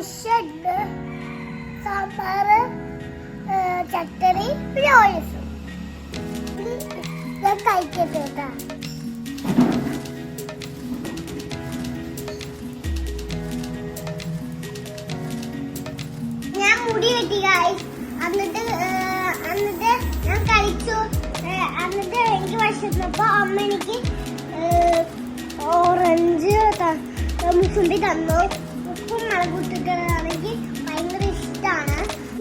ദോശയുണ്ട് സാമ്പാർ ചട്ടണി പിന്നെ ഓയസ്. ഞാൻ കഴിക്കട്ടെ കേട്ടാ. ഞാൻ മുടി വെട്ടി കായി എന്നിട്ട് എന്നിട്ട് ഞാൻ കളിച്ചു എന്നിട്ട് എനിക്ക് വിശന്നപ്പോൾ അമ്മ എനിക്ക് ഓറഞ്ച് മുസുണ്ടി തന്നു. ഉപ്പും മുളകുട്ടിട്ടാണെങ്കിൽ ഭയങ്കര ഇഷ്ടമാണ്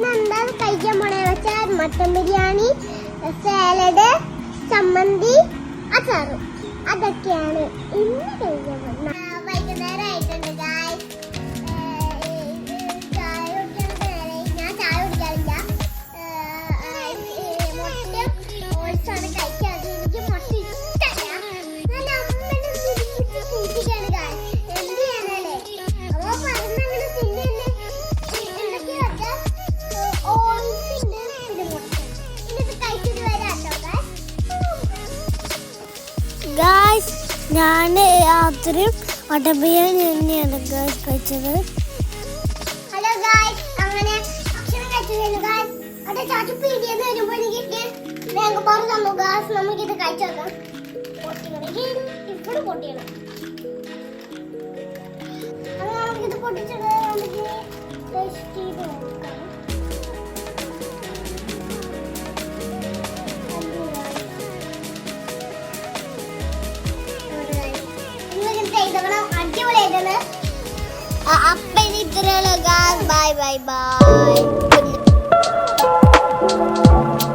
എന്താണ് കഴിക്കാൻ പോണേ വെച്ചാൽ മട്ടൻ ബിരിയാണി സാലഡ് ചമ്മന്തി അച്ചാറ്. അതൊക്കെയാണ് ഇന്ന് കഴിക്കാൻ പോകുന്നത്. ഞാൻ അടബിയ ബിരിയാണി തന്നെയാണ് കഴിച്ചത് ഹലോ ഗായ്സ് അങ്ങനെ പൊട്ടിച്ചത് നമുക്ക് అప్పని ఇద్దరు బై బై బాయ్